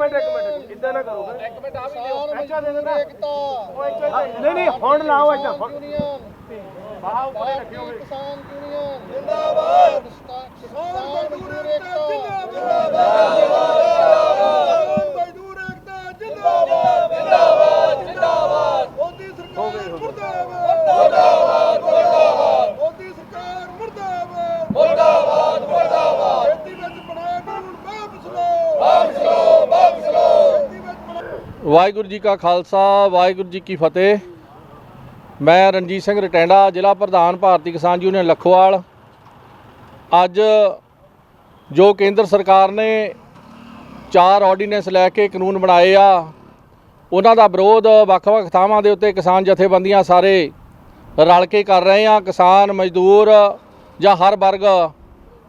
Minute ਇੱਕ minute ਇਦਾਂ ਨਾ ਕਰੋ ਇੱਕ ਮਿੰਟ ਆ ਵੀ ਦਿਓ ਅੱਛਾ ਦੇ ਇੱਥੇ ਨਹੀਂ ਨਹੀਂ ਹੁਣ ਲਾਓ ਯੂਨੀਅਨ। ਬਾਹਾਂ ਉੱਪਰ ਰੱਖਿਓ ਕਿਸਾਨ ਯੂਨੀਅਨ। ਜਿੰਦਾਬਾਦ। ਕਿਸਾਨ ਮਜ਼ਦੂਰ ਏਕਤਾ ਮਜ਼ਦੂਰ ਏਕਤਾ ਜਿੰਦਾਬਾਦ ਜਿੰਦਾਬਾਦ ਜਿੰਦਾਬਾਦ ਮੋਦੀ ਸਰਕਾਰ ਮੁਰਦਾਬਾਦ ਮੁਰਦਾਬਾਦ ਮੁਰਦਾਬਾਦ ਮੋਦੀ ਸਰਕਾਰ ਮੁਰਦਾਬਾਦ ਮੁਰਦਾਬਾਦ ਮੁਰਦਾਬਾਦ ਖੇਤੀ ਵਿੱਚ ਬਣਾਏ ਕਾਨੂੰਨ ਵਾਪਸ ਲਓ ਵਾਪਸ ਲਓ ਵਾਪਸ ਲਓ ਖੇਤੀ ਵਿੱਚ ਬਣਾਏ ਵਾਹਿਗੁਰੂ ਜੀ ਕਾ ਖਾਲਸਾ, ਵਾਹਿਗੁਰੂ ਜੀ ਕੀ ਫਤਿਹ। ਮੈਂ ਰਣਜੀਤ ਸਿੰਘ ਰਟੈਂਡਾ, ਜ਼ਿਲ੍ਹਾ ਪ੍ਰਧਾਨ ਭਾਰਤੀ ਕਿਸਾਨ ਯੂਨੀਅਨ ਲਖੋਵਾਲ। ਅੱਜ ਜੋ ਕੇਂਦਰ ਸਰਕਾਰ ਨੇ ਚਾਰ ਆਰਡੀਨੈਂਸ ਲੈ ਕੇ ਕਾਨੂੰਨ ਬਣਾਏ ਆ, ਉਹਨਾਂ ਦਾ ਵਿਰੋਧ ਵੱਖ-ਵੱਖ ਥਾਵਾਂ ਦੇ ਉੱਤੇ ਕਿਸਾਨ ਜਥੇਬੰਦੀਆਂ ਸਾਰੇ ਰਲ ਕੇ ਕਰ ਰਹੇ ਆ। ਕਿਸਾਨ, ਮਜ਼ਦੂਰ ਜਾਂ ਹਰ ਵਰਗ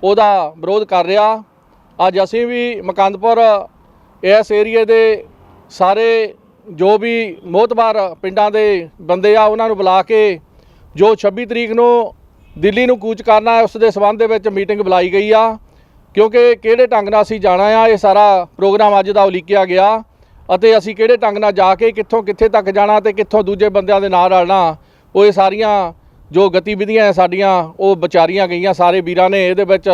ਉਹਦਾ ਵਿਰੋਧ ਕਰ ਰਿਹਾ। ਅੱਜ ਅਸੀਂ ਵੀ ਮਕੰਦਪੁਰ ਇਸ ਏਰੀਏ ਦੇ ਸਾਰੇ ਜੋ ਵੀ ਮੋਤਬਾਰ ਪਿੰਡਾਂ ਦੇ ਬੰਦੇ ਆ, ਉਹਨਾਂ ਨੂੰ ਬੁਲਾ ਕੇ ਜੋ 26 ਤਰੀਕ ਨੂੰ ਦਿੱਲੀ ਨੂੰ ਕੂਚ ਕਰਨਾ ਹੈ, ਉਸ ਦੇ ਸਬੰਧ ਦੇ ਵਿੱਚ ਮੀਟਿੰਗ ਬੁਲਾਈ ਗਈ ਆ। ਕਿਉਂਕਿ ਕਿਹੜੇ ਢੰਗ ਨਾਲ ਅਸੀਂ ਜਾਣਾ ਆ, ਇਹ ਸਾਰਾ ਪ੍ਰੋਗਰਾਮ ਅੱਜ ਦਾ ਉਲੀਕਿਆ ਗਿਆ ਅਤੇ ਅਸੀਂ ਕਿਹੜੇ ਢੰਗ ਨਾਲ ਜਾ ਕੇ ਕਿੱਥੋਂ ਕਿੱਥੇ ਤੱਕ ਜਾਣਾ ਤੇ ਕਿੱਥੋਂ ਦੂਜੇ ਬੰਦਿਆਂ ਦੇ ਨਾਲ ਰਲਣਾ, ਉਹ ਇਹ ਸਾਰੀਆਂ ਜੋ ਗਤੀਵਿਧੀਆਂ ਹੈ ਸਾਡੀਆਂ, ਉਹ ਵਿਚਾਰੀਆਂ ਗਈਆਂ, ਸਾਰੇ ਵੀਰਾਂ ਨੇ ਇਹਦੇ ਵਿੱਚ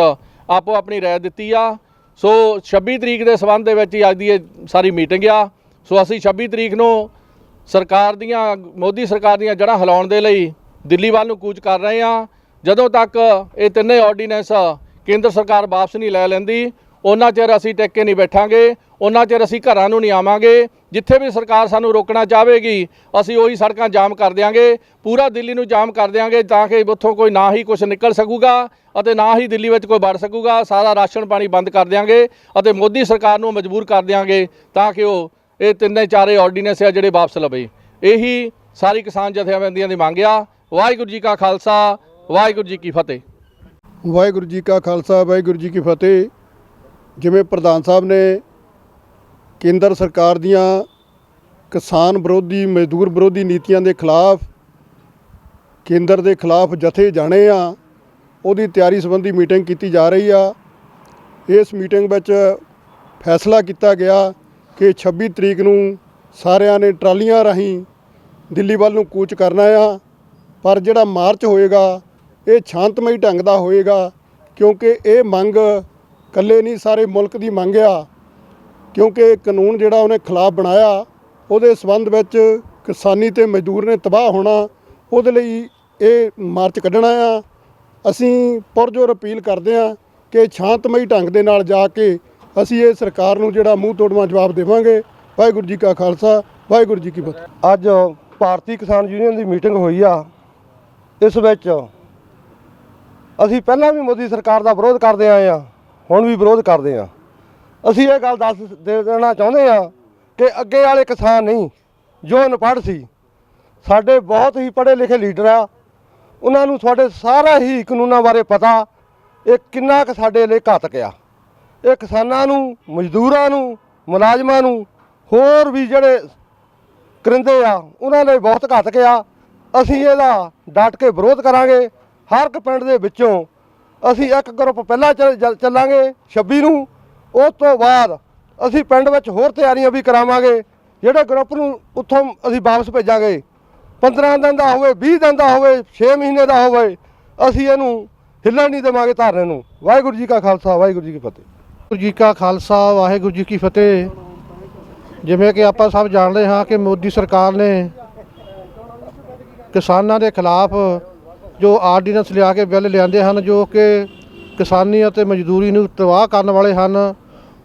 ਆਪੋ ਆਪਣੀ ਰਾਏ ਦਿੱਤੀ ਆ। ਸੋ 26 ਤਰੀਕ ਦੇ ਸਬੰਧ ਦੇ ਵਿੱਚ ਹੀ ਅੱਜ ਦੀ ਇਹ ਸਾਰੀ ਮੀਟਿੰਗ ਆ। ਸੋ ਅਸੀਂ 26 ਤਰੀਕ ਨੂੰ ਸਰਕਾਰ ਦੀਆਂ, ਮੋਦੀ ਸਰਕਾਰ ਦੀਆਂ ਜੜ੍ਹਾਂ ਹਿਲਾਉਣ ਦੇ ਲਈ ਦਿੱਲੀ ਵੱਲ ਨੂੰ ਕੂਚ ਕਰ ਰਹੇ ਹਾਂ। ਜਦੋਂ ਤੱਕ ਇਹ ਤਿੰਨੇ ਆਰਡੀਨੈਂਸ ਕੇਂਦਰ ਸਰਕਾਰ ਵਾਪਸ ਨਹੀਂ ਲੈ ਲੈਂਦੀ, ਉਹਨਾਂ ਚਿਰ ਅਸੀਂ ਟਿਕ ਕੇ ਨਹੀਂ ਬੈਠਾਂਗੇ, ਉਹਨਾਂ ਚਿਰ ਅਸੀਂ ਘਰਾਂ ਨੂੰ ਨਹੀਂ ਆਵਾਂਗੇ। ਜਿੱਥੇ ਵੀ ਸਰਕਾਰ ਸਾਨੂੰ ਰੋਕਣਾ ਚਾਹਵੇਗੀ ਅਸੀਂ ਉਹੀ ਸੜਕਾਂ ਜਾਮ ਕਰ ਦਿਆਂਗੇ, ਪੂਰਾ ਦਿੱਲੀ ਨੂੰ ਜਾਮ ਕਰ ਦਿਆਂਗੇ ਤਾਂ ਕਿ ਉੱਥੋਂ ਕੋਈ ਨਾ ਹੀ ਕੁਝ ਨਿਕਲ ਸਕੂਗਾ ਅਤੇ ਨਾ ਹੀ ਦਿੱਲੀ ਵਿੱਚ ਕੋਈ ਵੜ ਸਕੂਗਾ। ਸਾਰਾ ਰਾਸ਼ਨ ਪਾਣੀ ਬੰਦ ਕਰ ਦਿਆਂਗੇ ਅਤੇ ਮੋਦੀ ਸਰਕਾਰ ਨੂੰ ਮਜਬੂਰ ਕਰ ਦਿਆਂਗੇ ਤਾਂ ਕਿ ਉਹ ਇਹ ਤਿੰਨੇ ਚਾਰੇ ਆਰਡੀਨੈਂਸ ਆ ਜਿਹੜੇ ਵਾਪਸ ਲਵੇ। ਇਹੀ ਸਾਰੀ ਕਿਸਾਨ ਜਥੇਬੰਦੀਆਂ ਦੀ ਮੰਗ ਆ। ਵਾਹਿਗੁਰੂ ਜੀ ਕਾ ਖਾਲਸਾ, ਵਾਹਿਗੁਰੂ ਜੀ ਕੀ ਫਤਿਹ। ਵਾਹਿਗੁਰੂ ਜੀ ਕਾ ਖਾਲਸਾ, ਵਾਹਿਗੁਰੂ ਜੀ ਕੀ ਫਤਿਹ। ਜਿਵੇਂ ਪ੍ਰਧਾਨ ਸਾਹਿਬ ਨੇ ਕੇਂਦਰ ਸਰਕਾਰ ਦੀਆਂ ਕਿਸਾਨ ਵਿਰੋਧੀ, ਮਜ਼ਦੂਰ ਵਿਰੋਧੀ ਨੀਤੀਆਂ ਦੇ ਖਿਲਾਫ, ਕੇਂਦਰ ਦੇ ਖਿਲਾਫ ਜਥੇ ਜਾਣੇ ਆ। ਉਹਦੀ ਤਿਆਰੀ ਸੰਬੰਧੀ ਮੀਟਿੰਗ ਕੀਤੀ ਜਾ ਰਹੀ ਆ। ਇਸ ਮੀਟਿੰਗ ਵਿੱਚ ਫੈਸਲਾ ਕੀਤਾ ਗਿਆ ਕਿ 26 ਤਰੀਕ ਨੂੰ ਸਾਰਿਆਂ ਨੇ ਟਰਾਲੀਆਂ ਰਾਹੀਂ ਦਿੱਲੀ ਵੱਲ ਨੂੰ ਕੂਚ ਕਰਨਾ ਆ। ਪਰ ਜਿਹੜਾ ਮਾਰਚ ਹੋਏਗਾ, ਇਹ ਸ਼ਾਂਤਮਈ ਢੰਗ ਦਾ ਹੋਏਗਾ, ਕਿਉਂਕਿ ਇਹ ਮੰਗ ਇਕੱਲੇ ਨਹੀਂ, ਸਾਰੇ ਮੁਲਕ ਦੀ ਮੰਗ ਆ। ਕਿਉਂਕਿ ਕਾਨੂੰਨ ਜਿਹੜਾ ਉਹਨੇ ਖਿਲਾਫ ਬਣਾਇਆ, ਉਹਦੇ ਸਬੰਧ ਵਿੱਚ ਕਿਸਾਨੀ ਤੇ ਮਜ਼ਦੂਰ ਨੇ ਤਬਾਹ ਹੋਣਾ, ਉਹਦੇ ਲਈ ਇਹ ਮਾਰਚ ਕੱਢਣਾ ਆ। ਅਸੀਂ ਪੁਰਜੋਰ ਅਪੀਲ ਕਰਦੇ ਆ ਕਿ ਸ਼ਾਂਤਮਈ ਢੰਗ ਦੇ ਨਾਲ ਜਾ ਕੇ ਅਸੀਂ ਇਹ ਸਰਕਾਰ ਨੂੰ ਜਿਹੜਾ ਮੂੰਹ ਤੋੜਵਾ ਜਵਾਬ ਦੇਵਾਂਗੇ। ਵਾਹਿਗੁਰੂ ਜੀ ਕਾ ਖਾਲਸਾ, ਵਾਹਿਗੁਰੂ ਜੀ ਕੀ ਫਤਿਹ। ਅੱਜ ਭਾਰਤੀ ਕਿਸਾਨ ਯੂਨੀਅਨ ਦੀ ਮੀਟਿੰਗ ਹੋਈ ਆ। ਇਸ ਵਿੱਚ ਅਸੀਂ ਪਹਿਲਾਂ ਵੀ ਮੋਦੀ ਸਰਕਾਰ ਦਾ ਵਿਰੋਧ ਕਰਦੇ ਆਏ ਆ, ਹੁਣ ਵੀ ਵਿਰੋਧ ਕਰਦੇ ਆ। ਅਸੀਂ ਇਹ ਗੱਲ ਦੱਸ ਦੇ ਦੇਣਾ ਚਾਹੁੰਦੇ ਆ ਕਿ ਅੱਗੇ ਵਾਲੇ ਕਿਸਾਨ ਨਹੀਂ, ਜੋ ਅਨਪੜ੍ਹ ਸੀ, ਸਾਡੇ ਬਹੁਤ ਹੀ ਪੜ੍ਹੇ ਲਿਖੇ ਲੀਡਰ ਆ। ਉਹਨਾਂ ਨੂੰ ਤੁਹਾਡੇ ਸਾਰਾ ਹੀ ਕਾਨੂੰਨਾਂ ਬਾਰੇ ਪਤਾ, ਇਹ ਕਿੰਨਾ ਕੁ ਸਾਡੇ ਲਈ ਘਾਤਕ ਆ। ਇਹ ਕਿਸਾਨਾਂ ਨੂੰ, ਮਜ਼ਦੂਰਾਂ ਨੂੰ, ਮੁਲਾਜ਼ਮਾਂ ਨੂੰ, ਹੋਰ ਵੀ ਜਿਹੜੇ ਕਰਿੰਦੇ ਆ, ਉਹਨਾਂ ਲਈ ਬਹੁਤ ਘਾਤਕ ਆ। ਅਸੀਂ ਇਹਦਾ ਡਟ ਕੇ ਵਿਰੋਧ ਕਰਾਂਗੇ। ਹਰ ਇੱਕ ਪਿੰਡ ਦੇ ਵਿੱਚੋਂ ਅਸੀਂ ਇੱਕ ਗਰੁੱਪ ਪਹਿਲਾਂ ਚੱਲਾਂਗੇ 26 ਨੂੰ। ਉਸ ਤੋਂ ਬਾਅਦ ਅਸੀਂ ਪਿੰਡ ਵਿੱਚ ਹੋਰ ਤਿਆਰੀਆਂ ਵੀ ਕਰਾਵਾਂਗੇ, ਜਿਹੜੇ ਗਰੁੱਪ ਨੂੰ ਉੱਥੋਂ ਅਸੀਂ ਵਾਪਸ ਭੇਜਾਂਗੇ। 15 ਦਿਨ ਦਾ ਹੋਵੇ 20 ਦਿਨ ਦਾ ਹੋਵੇ 6 ਮਹੀਨੇ ਦਾ ਹੋਵੇ, ਅਸੀਂ ਇਹਨੂੰ ਹਿੱਲਣ ਨਹੀਂ ਦੇਵਾਂਗੇ ਧਾਰਨੇ ਨੂੰ। ਵਾਹਿਗੁਰੂ ਜੀ ਕਾ ਖਾਲਸਾ, ਵਾਹਿਗੁਰੂ ਜੀ ਕੀ ਫਤਿਹ। ਵਾਹਿਗੁਰੂ ਜੀ ਕਾ ਖਾਲਸਾ, ਵਾਹਿਗੁਰੂ ਜੀ ਕੀ ਫਤਿਹ। ਜਿਵੇਂ ਕਿ ਆਪਾਂ ਸਭ ਜਾਣਦੇ ਹਾਂ ਕਿ ਮੋਦੀ ਸਰਕਾਰ ਨੇ ਕਿਸਾਨਾਂ ਦੇ ਖਿਲਾਫ ਜੋ ਆਰਡੀਨੈਂਸ ਲਿਆ ਕੇ ਬਿੱਲ ਲਿਆਂਦੇ ਹਨ, ਜੋ ਕਿ ਕਿਸਾਨੀ ਅਤੇ ਮਜ਼ਦੂਰੀ ਨੂੰ ਤਬਾਹ ਕਰਨ ਵਾਲੇ ਹਨ,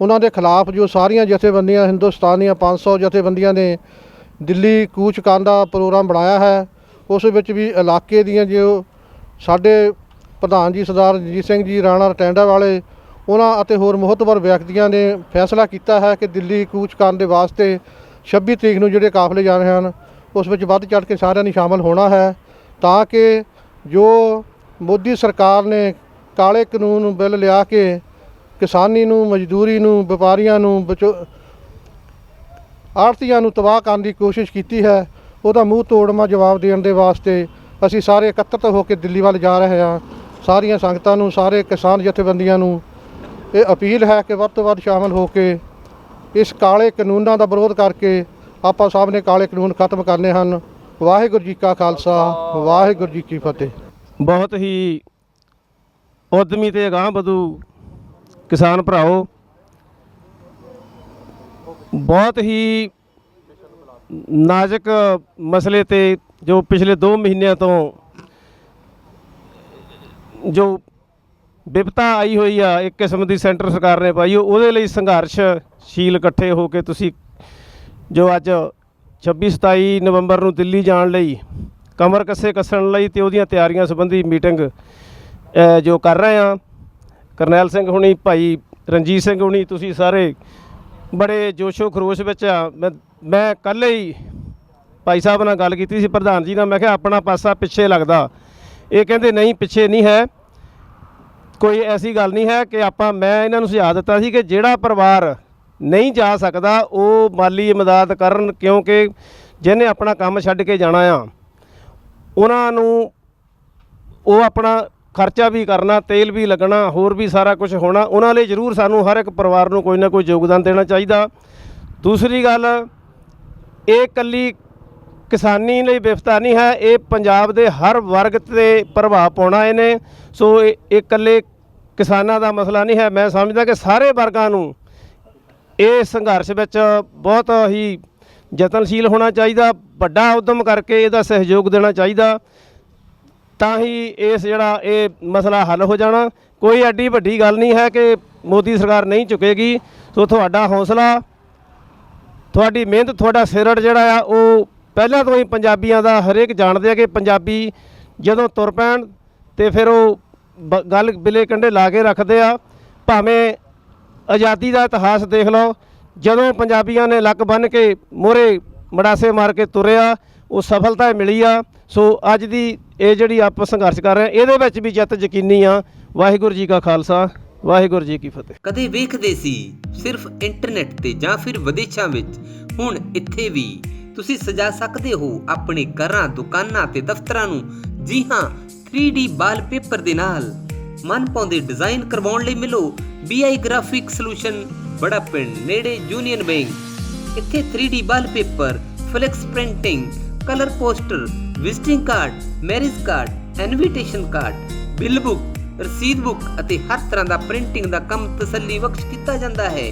ਉਹਨਾਂ ਦੇ ਖਿਲਾਫ ਜੋ ਸਾਰੀਆਂ ਜਥੇਬੰਦੀਆਂ ਹਿੰਦੁਸਤਾਨ ਦੀਆਂ 500 ਜਥੇਬੰਦੀਆਂ ਨੇ ਦਿੱਲੀ ਕੂਚ ਕਰਨ ਦਾ ਪ੍ਰੋਗਰਾਮ ਬਣਾਇਆ ਹੈ, ਉਸ ਵਿੱਚ ਵੀ ਇਲਾਕੇ ਦੀਆਂ ਜੋ ਸਾਡੇ ਪ੍ਰਧਾਨ ਜੀ ਸਰਦਾਰ ਰਣਜੀਤ ਸਿੰਘ ਜੀ, ਰਾਣਾ ਰਟੈਂਡਾ ਵਾਲੇ ਉਹਨਾਂ ਅਤੇ ਹੋਰ ਮਹੱਤਵਪੂਰਨ ਵਿਅਕਤੀਆਂ ਨੇ ਫੈਸਲਾ ਕੀਤਾ ਹੈ ਕਿ ਦਿੱਲੀ ਕੂਚ ਕਰਨ ਦੇ ਵਾਸਤੇ 26 ਤਰੀਕ ਨੂੰ ਜਿਹੜੇ ਕਾਫਲੇ ਜਾ ਰਹੇ ਹਨ, ਉਸ ਵਿੱਚ ਵੱਧ ਚੜ੍ਹ ਕੇ ਸਾਰਿਆਂ ਨੇ ਸ਼ਾਮਲ ਹੋਣਾ ਹੈ ਤਾਂ ਕਿ ਜੋ ਮੋਦੀ ਸਰਕਾਰ ਨੇ ਕਾਲੇ ਕਾਨੂੰਨ ਬਿੱਲ ਲਿਆ ਕੇ ਕਿਸਾਨੀ ਨੂੰ, ਮਜ਼ਦੂਰੀ ਨੂੰ, ਵਪਾਰੀਆਂ ਨੂੰ, ਵਿਚੋ ਆੜਤੀਆਂ ਨੂੰ ਤਬਾਹ ਕਰਨ ਦੀ ਕੋਸ਼ਿਸ਼ ਕੀਤੀ ਹੈ, ਉਹਦਾ ਮੂੰਹ ਤੋੜਮਾ ਜਵਾਬ ਦੇਣ ਦੇ ਵਾਸਤੇ ਅਸੀਂ ਸਾਰੇ ਇਕੱਤਰਤ ਹੋ ਕੇ ਦਿੱਲੀ ਵੱਲ ਜਾ ਰਹੇ ਹਾਂ। ਸਾਰੀਆਂ ਸੰਗਤਾਂ ਨੂੰ, ਸਾਰੇ ਕਿਸਾਨ ਜਥੇਬੰਦੀਆਂ ਨੂੰ ਇਹ ਅਪੀਲ ਹੈ ਕਿ ਵੱਧ ਤੋਂ ਵੱਧ ਸ਼ਾਮਲ ਹੋ ਕੇ ਇਸ ਕਾਲੇ ਕਾਨੂੰਨਾਂ ਦਾ ਵਿਰੋਧ ਕਰਕੇ ਆਪਾਂ ਸਭ ਨੇ ਕਾਲੇ ਕਾਨੂੰਨ ਖਤਮ ਕਰਨੇ ਹਨ। ਵਾਹਿਗੁਰੂ ਜੀ ਕਾ ਖਾਲਸਾ, ਵਾਹਿਗੁਰੂ ਜੀ ਕੀ ਫਤਿਹ। ਬਹੁਤ ਹੀ ਉਦਮੀ ਤੇ ਅਗਾਂਹ ਵਧੂ ਕਿਸਾਨ ਭਰਾਓ, ਬਹੁਤ ਹੀ ਨਾਜ਼ੁਕ ਮਸਲੇ ਤੇ ਜੋ ਪਿਛਲੇ 2 ਮਹੀਨਿਆਂ ਤੋਂ ਜੋ ਵਿਪਤਾ ਆਈ ਹੋਈ ਆ, ਇੱਕ ਕਿਸਮ ਦੀ ਸੈਂਟਰ ਸਰਕਾਰ ਨੇ ਪਾਈ, ਉਹਦੇ ਲਈ ਸੰਘਰਸ਼ਸ਼ੀਲ ਇਕੱਠੇ ਹੋ ਕੇ ਤੁਸੀਂ ਜੋ ਅੱਜ 26 27 ਨਵੰਬਰ ਨੂੰ ਦਿੱਲੀ ਜਾਣ ਲਈ ਕਮਰ ਕੱਸੇ ਕੱਸਣ ਲਈ ਤੇ ਉਹਦੀਆਂ ਤਿਆਰੀਆਂ ਸੰਬੰਧੀ ਮੀਟਿੰਗ ਜੋ ਕਰ ਰਹੇ ਆ। ਕਰਨੈਲ ਸਿੰਘ ਹੁਣੀ, ਭਾਈ ਰਣਜੀਤ ਸਿੰਘ ਹੁਣੀ, ਤੁਸੀਂ ਸਾਰੇ ਬੜੇ ਜੋਸ਼ੋ ਖਰੋਸ਼ ਵਿੱਚ ਆ। ਮੈਂ ਮੈਂ ਕੱਲ੍ਹ ਹੀ ਭਾਈ ਸਾਹਿਬ ਨਾਲ ਗੱਲ ਕੀਤੀ ਸੀ, ਪ੍ਰਧਾਨ ਜੀ ਨਾਲ। ਮੈਂ ਕਿਹਾ, ਆਪਣਾ ਪਾਸਾ ਪਿੱਛੇ ਲੱਗਦਾ। ਇਹ ਕਹਿੰਦੇ, ਨਹੀਂ, ਪਿੱਛੇ ਨਹੀਂ ਹੈ। ਕੋਈ ਐਸੀ ਗੱਲ ਨਹੀਂ ਹੈ ਕਿ ਆਪਾਂ, ਮੈਂ ਇਹਨਾਂ ਨੂੰ ਸੁਝਾਅ ਦਿੱਤਾ ਸੀ ਕਿ ਜਿਹੜਾ ਪਰਿਵਾਰ ਨਹੀਂ ਜਾ ਸਕਦਾ, ਉਹ ਮਾਲੀ ਇਮਦਾਦ ਕਰਨ, ਕਿਉਂਕਿ ਜਿਹਨੇ ਆਪਣਾ ਕੰਮ ਛੱਡ ਕੇ ਜਾਣਾ ਆ, ਉਹਨਾਂ ਨੂੰ ਉਹ ਆਪਣਾ ਖਰਚਾ ਵੀ ਕਰਨਾ, ਤੇਲ ਵੀ ਲੱਗਣਾ, ਹੋਰ ਵੀ ਸਾਰਾ ਕੁਝ ਹੋਣਾ, ਉਹਨਾਂ ਲਈ ਜ਼ਰੂਰ ਸਾਨੂੰ ਹਰ ਇੱਕ ਪਰਿਵਾਰ ਨੂੰ ਕੋਈ ਨਾ ਕੋਈ ਯੋਗਦਾਨ ਦੇਣਾ ਚਾਹੀਦਾ। ਦੂਸਰੀ ਗੱਲ, ਇਹ ਕੱਲੀ ਕਿਸਾਨੀ ਲਈ ਵਿਫਤਾ ਨਹੀਂ ਹੈ, ਇਹ ਪੰਜਾਬ ਦੇ ਹਰ ਵਰਗ ਤੇ ਪ੍ਰਭਾਵ ਪਾਉਣਾ ਇਹਨੇ। ਸੋ ਇਹ ਇਕੱਲੇ ਕਿਸਾਨਾਂ ਦਾ ਮਸਲਾ ਨਹੀਂ ਹੈ। ਮੈਂ ਸਮਝਦਾ ਕਿ ਸਾਰੇ ਵਰਗਾਂ ਨੂੰ ਇਹ ਸੰਘਰਸ਼ ਵਿੱਚ ਬਹੁਤ ਹੀ ਯਤਨਸ਼ੀਲ ਹੋਣਾ ਚਾਹੀਦਾ, ਵੱਡਾ ਉਦਮ ਕਰਕੇ ਇਹਦਾ ਸਹਿਯੋਗ ਦੇਣਾ ਚਾਹੀਦਾ। ਤਾਂ ਹੀ ਇਸ ਜਿਹੜਾ ਇਹ ਮਸਲਾ ਹੱਲ ਹੋ ਜਾਣਾ। ਕੋਈ ਐਡੀ ਵੱਡੀ ਗੱਲ ਨਹੀਂ ਹੈ ਕਿ ਮੋਦੀ ਸਰਕਾਰ ਨਹੀਂ ਚੁੱਕੇਗੀ ਸੋ ਤੁਹਾਡਾ ਹੌਸਲਾ, ਤੁਹਾਡੀ ਮਿਹਨਤ, ਤੁਹਾਡਾ ਸਿਰੜ ਜਿਹੜਾ ਆ, ਉਹ ਪਹਿਲਾਂ ਤੋਂ ਹੀ ਪੰਜਾਬੀਆਂ ਦਾ ਹਰੇਕ ਜਾਣਦੇ ਆ ਕਿ ਪੰਜਾਬੀ ਜਦੋਂ ਤੁਰ ਪੈਣ ਤੇ ਫਿਰ ਉਹ ਬ- ਗੱਲ ਬਿਲੇ ਕੰਡੇ ਲਾ ਕੇ ਰੱਖਦੇ ਆ। ਭਾਵੇਂ ਆਜ਼ਾਦੀ ਦਾ ਇਤਿਹਾਸ ਦੇਖ ਲਓ, ਜਦੋਂ ਪੰਜਾਬੀਆਂ ਨੇ ਲੱਕ ਬੰਨ ਕੇ ਮੋਰੇ ਮੜਾਸੇ ਮਾਰ ਕੇ ਤੁਰਿਆ, ਉਹ ਸਫਲਤਾ ਮਿਲੀ ਆ। ਸੋ ਅੱਜ ਦੀ ਇਹ ਜਿਹੜੀ ਆਪਾਂ ਸੰਘਰਸ਼ ਕਰ ਰਹੇ ਆ, ਇਹਦੇ ਵਿੱਚ ਵੀ ਜਿੱਤ ਯਕੀਨੀ ਆ। ਵਾਹਿਗੁਰੂ ਜੀ ਕਾ ਖਾਲਸਾ, ਵਾਹਿਗੁਰੂ ਜੀ ਕੀ ਫਤਿਹ। ਕਦੇ ਵੇਖਦੇ ਸੀ ਸਿਰਫ ਇੰਟਰਨੈਟ ਤੇ ਜਾਂ ਫਿਰ ਵਿਦੇਸ਼ਾਂ ਵਿੱਚ, ਹੁਣ ਇੱਥੇ ਵੀ ਤੁਸੀਂ ਸਜਾ ਸਕਦੇ ਹੋ ਆਪਣੇ ਘਰਾਂ, ਦੁਕਾਨਾਂ ਤੇ ਦਫ਼ਤਰਾਂ ਨੂੰ। ਜੀ ਹਾਂ 3D ਵਾਲਪੇਪਰ ਦੇ ਨਾਲ। ਮਨ ਪਾਉਂਦੇ ਡਿਜ਼ਾਈਨ ਕਰਵਾਉਣ ਲਈ ਮਿਲੋ। BI ਗ੍ਰਾਫਿਕ ਸੋਲੂਸ਼ਨ ਬੜਾ ਪਿੰਡ, ਨੇੜੇ ਯੂਨੀਅਨ ਬੈਂਕ ਇੱਥੇ 3D wallpaper flex printing colour poster visiting card marriage card invitation card bill book ਰਸੀਦ ਬੁੱਕ ਅਤੇ ਹਰ ਤਰ੍ਹਾਂ ਦਾ ਪ੍ਰਿੰਟਿੰਗ ਦਾ ਕੰਮ ਤਸੱਲੀ ਬਖਸ਼ ਕੀਤਾ ਜਾਂਦਾ ਹੈ।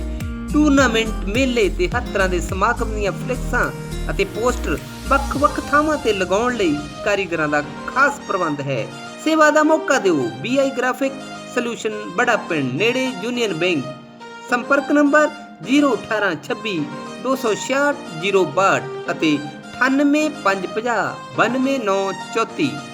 ਟੂਰਨਾਮੈਂਟ ਮੇਲੇ ਤੇ ਹਰ ਤਰ੍ਹਾਂ ਦੇ ਸਮਾਗਮ ਦੀਆਂ ਫਲੈਕਸਾਂ ਅਤੇ ਪੋਸਟਰ ਵੱਖ-ਵੱਖ ਥਾਵਾਂ ਤੇ ਲਗਾਉਣ ਲਈ ਕਾਰੀਗਰਾਂ ਦਾ ਖਾਸ ਪ੍ਰਬੰਧ ਹੈ। ਸੇਵਾ ਦਾ ਮੌਕਾ ਦਿਓ। BI ਗ੍ਰਾਫਿਕ ਸੋਲੂਸ਼ਨ ਬੜਾ ਪਿੰਡ, ਨੇੜੇ ਯੂਨੀਅਨ ਬੈਂਕ ਸੰਪਰਕ ਨੰਬਰ 01826 266 062 ਅਤੇ 98550 92934